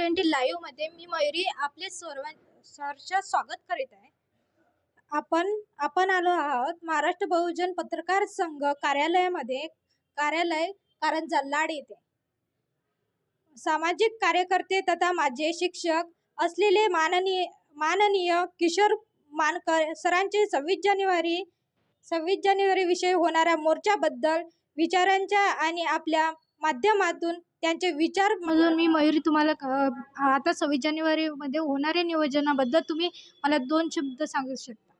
Twenty लाईव्हमध्ये मी मयुरी आपले सर्व सरचं स्वागत करीत आहे. आपण आपण आलो आहोत महाराष्ट्र बहुजन पत्रकार संघ कार्यालयामध्ये कार्यालय कारंजा लाड येथे. सामाजिक कार्यकर्ते तथा माझे शिक्षक असलेले माननीय माननीय किशोर मानकर सरांचे सव्वीस जानेवारी सव्वीस जानेवारी विषयी होणाऱ्या मोर्चाबद्दल विचारांच्या आणि आपल्या माध्यमातून त्यांचे विचार मधून मी मयुरी तुम्हाला क- आता सव्वीस जानेवारीमध्ये होणाऱ्या नियोजनाबद्दल तुम्ही मला दोन शब्द सांगू शकता.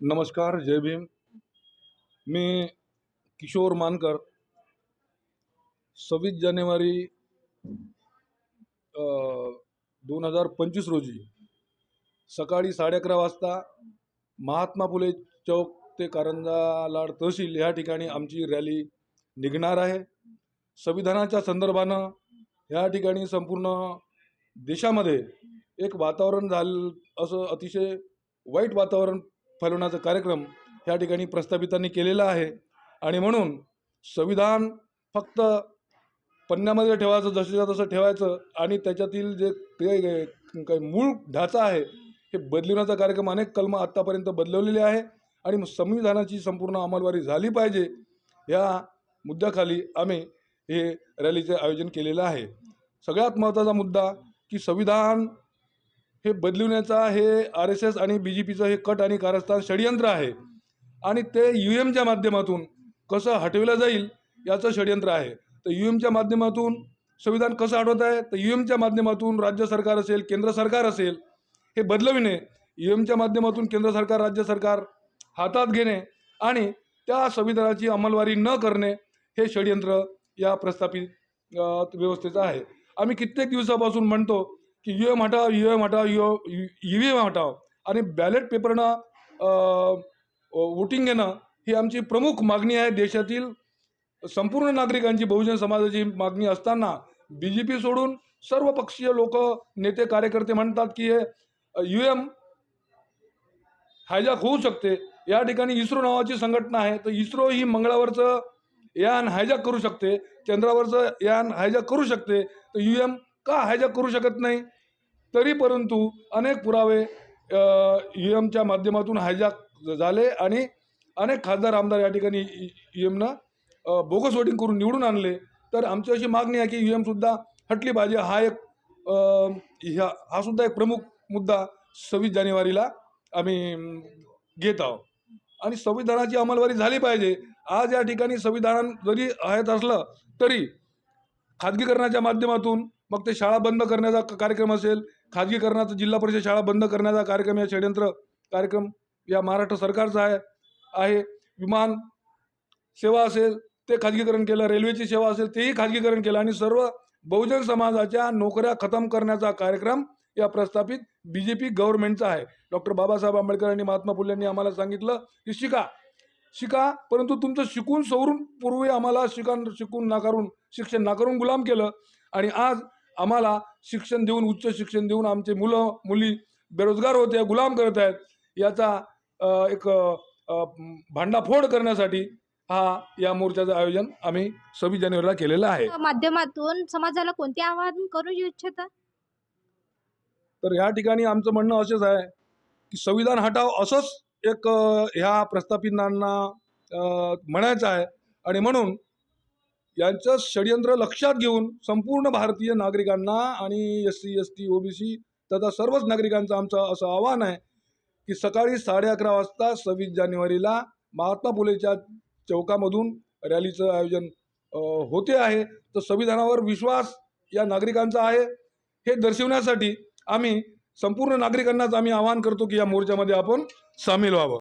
नमस्कार जय भीम. मी किशोर मानकर. सव्वीस जानेवारी दोन हजार पंचवीस रोजी सकाळी साडे अकरा वाजता महात्मा फुले चौक ते कारंजा लाड तहसील ह्या ठिकाणी आमची रॅली निघणार आहे. संविधानाच्या संदर्भानं ह्या ठिकाणी संपूर्ण देशामध्ये एक वातावरण झालं असं अतिशय वाईट वातावरण फैलवण्याचा कार्यक्रम ह्या ठिकाणी प्रस्थापितांनी केलेला आहे. आणि म्हणून संविधान फक्त पन्न्यामध्ये ठेवायचं जसं तसं ठेवायचं आणि त्याच्यातील जे काही मूळ ढाचा आहे हे बदलवण्याचा कार्यक्रम अनेक कलम आत्तापर्यंत बदलवलेले आहे. आणि मग संविधानाची संपूर्ण अंमलवारी झाली पाहिजे या मुद्द्याखाली आम्ही हे रॅलीचे आयोजन केलेलं आहे. सगळ्यात महत्त्वाचा मुद्दा की संविधान हे बदलवण्याचा हे आर एस एस आणि बी जे पीचं हे कट आणि कारस्थान षडयंत्र आहे. आणि ते यू एमच्या माध्यमातून कसं हटवलं जाईल याचं षडयंत्र आहे. तर यू एमच्या माध्यमातून संविधान कसं हटवत आहे? तर यू एमच्या माध्यमातून राज्य सरकार असेल केंद्र सरकार असेल हे बदलविणे यू एमच्या माध्यमातून केंद्र सरकार राज्य सरकार हातात घेणे आणि त्या संविधानाची अंमलवारी न करणे हे षडयंत्र या प्रस्थापित व्यवस्थेचा आहे. आम्ही कित्येक दिवसापासून म्हणतो की यू एम हटाव यू एम हटाव यू यू व्ही एम हटाव आणि बॅलेट पेपरनं वोटिंग घेणं ही आमची प्रमुख मागणी आहे. देशातील संपूर्ण नागरिकांची बहुजन समाजाची मागणी असताना बी जे पी सोडून सर्व पक्षीय लोक नेते कार्यकर्ते म्हणतात की हे यू एम हायजॅक होऊ शकते. या ठिकाणी इस्रो नावाची संघटना आहे. तर इस्रो ही मंगळावरचं यान हायजॅक करू शकते. चंद्रावरचं यान हायजॅक करू शकते. तर यू एम का हायजॅक करू शकत नाही? तरी परंतु अनेक पुरावे यू एमच्या माध्यमातून हायजॅक झाले आणि अनेक खासदार आमदार या ठिकाणी यू एमनं बोगस वोटिंग करून निवडून आणले. तर आमची अशी मागणी आहे की यू एमसुद्धा हटली पाहिजे हा एक ह्या हा सुद्धा एक प्रमुख मुद्दा सव्वीस जानेवारीला आम्ही घेत आहोत. आणि संविधानाची अंमलवारी झाली पाहिजे. आज या ठिकाणी संविधान जरी आहेत असलं तरी खाजगीकरणाच्या माध्यमातून मग ते शाळा बंद करण्याचा क- कार्यक्रम असेल खाजगीकरणाचा जिल्हा परिषद शाळा बंद करण्याचा कार्यक्रम या षडयंत्र कार्यक्रम या महाराष्ट्र सरकारचा आहे आहे. विमान सेवा असेल ते खाजगीकरण केलं रेल्वेची सेवा असेल तेही खाजगीकरण केलं आणि सर्व बहुजन समाजाच्या नोकऱ्या खतम करण्याचा कार्यक्रम या प्रस्थापित बी जे पी गव्हर्नमेंटचा आहे. डॉक्टर बाबासाहेब आंबेडकर आणि महात्मा फुले यांनी आम्हाला सांगितलं की शिका शिका परंतु तुमचं शिकून सवरून पूर्वी आम्हाला शिका शिकून नाकारून शिक्षण नाकारून गुलाम केलं. आणि आज आम्हाला शिक्षण देऊन उच्च शिक्षण देऊन आमचे मुलं मुली बेरोजगार होते गुलाम करत आहेत याचा एक भांडाफोड करण्यासाठी हा या मोर्चाचं आयोजन आम्ही सव्वीस जानेवारीला केलेलं आहे. माध्यमातून समाजाला कोणते आवाहन करू इच्छिता? तर ह्या ठिकाणी आमचं म्हणणं असंच आहे की संविधान हटाव असंच एक ह्या प्रस्थापितांना म्हणायचं आहे आणि म्हणून यांचं षडयंत्र लक्षात घेऊन संपूर्ण भारतीय नागरिकांना आणि S C S T O B C तथा सर्वच नागरिकांचं आमचं असं आव्हान आहे की सकाळी साडे अकरा वाजता सव्वीस जानेवारीला महात्मा फुलेच्या चौकामधून रॅलीचं आयोजन होते आहे. तर संविधानावर विश्वास या नागरिकांचा आहे. हे दर्शवण्यासाठी आम्ही संपूर्ण नागरिकांनाच आम्ही आवाहन करतो की या मोर्चामध्ये आपण सामील व्हावं.